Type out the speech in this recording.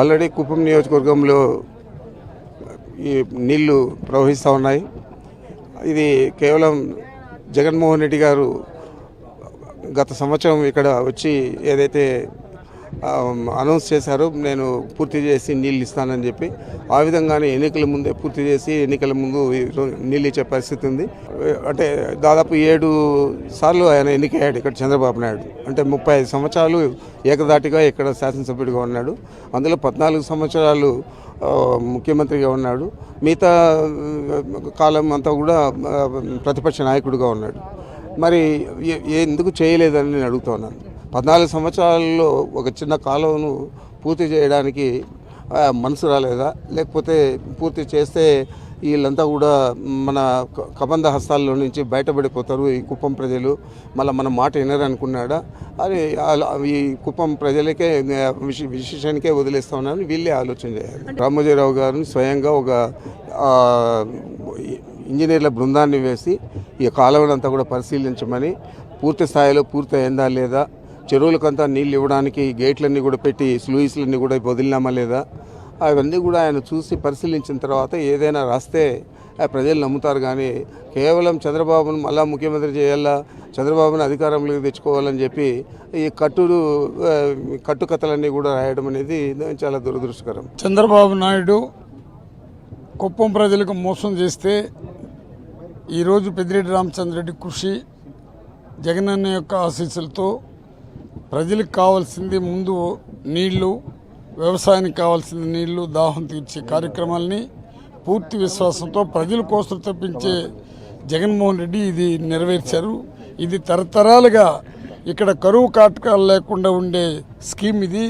Already Kuppam నియోజకవర్గంలో ఈ నీళ్ళు ప్రవహిస్తూ ఉన్నాయి. ఇది కేవలం జగన్మోహన్ రెడ్డి గారు గత సంవత్సరం ఇక్కడ వచ్చి ఏదైతే అనౌన్స్ చేశారు. నేను పూర్తి చేసి నీళ్ళు ఇస్తానని చెప్పి. ఆ విధంగానే ఎన్నికల ముందే పూర్తి చేసి ఎన్నికల ముందు నీళ్ళు ఇచ్చే పరిస్థితి ఉంది. అంటే దాదాపు ఏడు సార్లు ఆయన ఎన్నికయ్యాడు ఇక్కడ చంద్రబాబు నాయుడు. అంటే ముప్పై ఐదు సంవత్సరాలు ఏకదాటిగా ఇక్కడ శాసనసభ్యుడిగా ఉన్నాడు. అందులో పద్నాలుగు సంవత్సరాలు ముఖ్యమంత్రిగా ఉన్నాడు. మిగతా కాలం అంతా కూడా ప్రతిపక్ష నాయకుడిగా ఉన్నాడు. మరి ఏ- ఏ- ఎందుకు చేయలేదని నేను అడుగుతున్నాను. పద్నాలుగు సంవత్సరాల్లో ఒక చిన్న కాలువను పూర్తి చేయడానికి మనసు రాలేదా? లేకపోతే పూర్తి చేస్తే వీళ్ళంతా కూడా మన కబంధ హస్తాల్లో నుంచి బయటపడిపోతారు ఈ కుప్పం ప్రజలు. మళ్ళీ మన మాట వినరు అనుకున్నాడా అని ఈ కుప్పం ప్రజలకే విశేషానికే వదిలేస్తా ఉన్నాను వీళ్ళే ఆలోచన చేయాలి. రామోజీరావు గారిని స్వయంగా ఒక ఇంజనీర్ల బృందాన్ని వేసి ఈ కాలువనంతా కూడా పరిశీలించమని పూర్తి స్థాయిలో పూర్తి అయిందా లేదా చెరువులకంతా నీళ్ళు ఇవ్వడానికి గేట్లన్నీ కూడా పెట్టి స్లూయిస్లన్నీ కూడా వదిలినామా లేదా? అవన్నీ కూడా ఆయన చూసి పరిశీలించిన తర్వాత ఏదైనా రాస్తే ఆ ప్రజలు నమ్ముతారు కానీ కేవలం చంద్రబాబును మళ్ళా ముఖ్యమంత్రి చేయాలా? చంద్రబాబును అధికారంలోకి తెచ్చుకోవాలని చెప్పి ఈ కట్టుడు కట్టుకథలన్నీ కూడా రాయడం అనేది చాలా దురదృష్టకరం. చంద్రబాబు నాయుడు కుప్పం ప్రజలకు మోసం చేస్తే ఈరోజు పెద్దిరెడ్డి రామచంద్రరెడ్డి కృషి జగనన్న యొక్క ఆశీస్సులతో ప్రజలకు కావాల్సింది ముందు నీళ్ళు వ్యవసాయానికి కావాల్సిన నీళ్ళు దాహం తీర్చే కార్యక్రమాల్ని పూర్తి విశ్వాసంతో ప్రజల కోసం తప్పించే జగన్మోహన్ రెడ్డి ఇది నెరవేర్చారు. ఇది తరతరాలుగా ఇక్కడ కరువు కాటకాలు లేకుండా ఉండే స్కీమ్ ఇది.